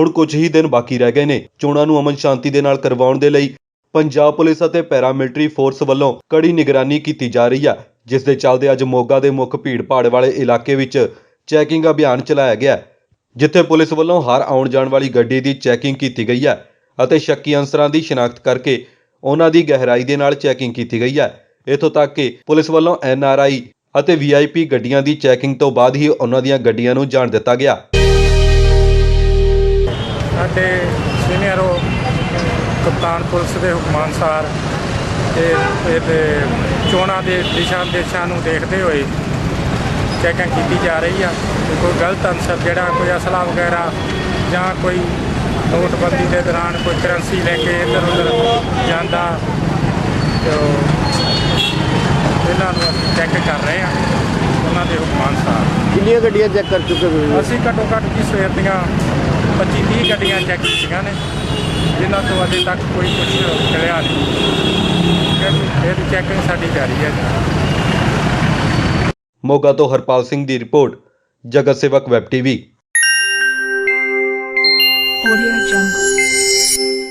ਹੁਣ ਕੁਝ ਹੀ ਦਿਨ ਬਾਕੀ ਰਹਿ ਗਏ ਨੇ। ਚੋਣਾਂ ਨੂੰ ਅਮਨ ਸ਼ਾਂਤੀ ਦੇ ਨਾਲ ਕਰਵਾਉਣ ਦੇ ਲਈ ਪੰਜਾਬ ਪੁਲਿਸ ਅਤੇ ਪੈਰਾਮਿਲਟਰੀ ਫੋਰਸ ਵੱਲੋਂ ਕੜੀ ਨਿਗਰਾਨੀ ਕੀਤੀ ਜਾ ਰਹੀ ਹੈ, ਜਿਸ ਦੇ ਚੱਲਦੇ ਅੱਜ ਮੋਗਾ ਦੇ ਮੁੱਖ ਭੀੜ-ਭਾੜ ਵਾਲੇ ਇਲਾਕੇ ਵਿੱਚ ਚੈਕਿੰਗ ਅਭਿਆਨ ਚਲਾਇਆ ਗਿਆ ਜਿੱਥੇ ਪੁਲਿਸ ਵੱਲੋਂ ਹਰ ਆਉਣ ਜਾਣ ਵਾਲੀ ਗੱਡੀ ਦੀ ਚੈਕਿੰਗ ਕੀਤੀ ਗਈ ਹੈ ਅਤੇ ਸ਼ੱਕੀ ਅਨਸਰਾਂ ਦੀ ਸ਼ਨਾਖਤ ਕਰਕੇ ਉਹਨਾਂ ਦੀ ਗਹਿਰਾਈ ਦੇ ਨਾਲ ਚੈਕਿੰਗ ਕੀਤੀ ਗਈ ਹੈ। ਇਥੋਂ ਤੱਕ ਕਿ ਪੁਲਿਸ ਵੱਲੋਂ ਐਨ ਆਰ ਆਈ ਅਤੇ ਵੀ ਆਈ ਪੀ ਗੱਡੀਆਂ ਦੀ ਚੈਕਿੰਗ ਤੋਂ ਬਾਅਦ ਹੀ ਉਹਨਾਂ ਦੀਆਂ ਗੱਡੀਆਂ ਨੂੰ ਜਾਣ ਦਿੱਤਾ ਗਿਆ। ਸਾਡੇ ਸੀਨੀਅਰ ਕਪਤਾਨ ਪੁਲਿਸ ਦੇ ਹੁਕਮਾਂ ਅਨੁਸਾਰ ਤੇ ਚੋਣਾਂ ਦੇ ਦਿਸ਼ਾ ਨਿਰਦੇਸ਼ਾਂ ਨੂੰ ਦੇਖਦੇ ਹੋਏ ਚੈਕਿੰਗ ਕੀਤੀ ਜਾ ਰਹੀ ਆ ਕੋਈ ਗਲਤ ਅਨਸਰ ਜਿਹੜਾ ਕੋਈ ਅਸਲਾ ਵਗੈਰਾ ਜਾਂ ਕੋਈ ਨੋਟਬੰਦੀ ਦੇ ਦੌਰਾਨ ਕੋਈ ਕਰੰਸੀ ਲੈ ਕੇ ਇੱਧਰ ਉੱਧਰ ਜਾਂਦਾ ਤੇ ਉਹ ਇਹਨਾਂ ਨੂੰ ਅਸੀਂ ਚੈੱਕ ਕਰ ਰਹੇ ਹਾਂ ਉਹਨਾਂ ਦੇ ਹੁਕਮਾਂ ਅਨੁਸਾਰ ਕਿੰਨੀਆਂ ਗੱਡੀਆਂ ਚੈੱਕ ਕਰ ਚੁੱਕੇ ਹੋ? ਅਸੀਂ ਘੱਟੋ ਘੱਟ ਜੀ ਸਵੇਰ ਦੀਆਂ 25 30 ਗੱਡੀਆਂ ਚੈੱਕ ਕੀਤੀਆਂ ਨੇ ਜਿਨ੍ਹਾਂ ਤੋਂ ਅਜੇ ਤੱਕ ਕੋਈ ਕੁਝ ਮਿਲਿਆ ਨਹੀਂ। ਫਿਰ ਚੈਕਿੰਗ ਸਾਡੀ ਜਾਰੀ ਹੈ ਜੀ। ਮੋਗਾ ਤੋਂ ਹਰਪਾਲ ਸਿੰਘ ਦੀ ਰਿਪੋਰਟ ਜਗਤ ਸੇਵਕ ਵੈਬ ਟੀਵੀ। Audio Jungle.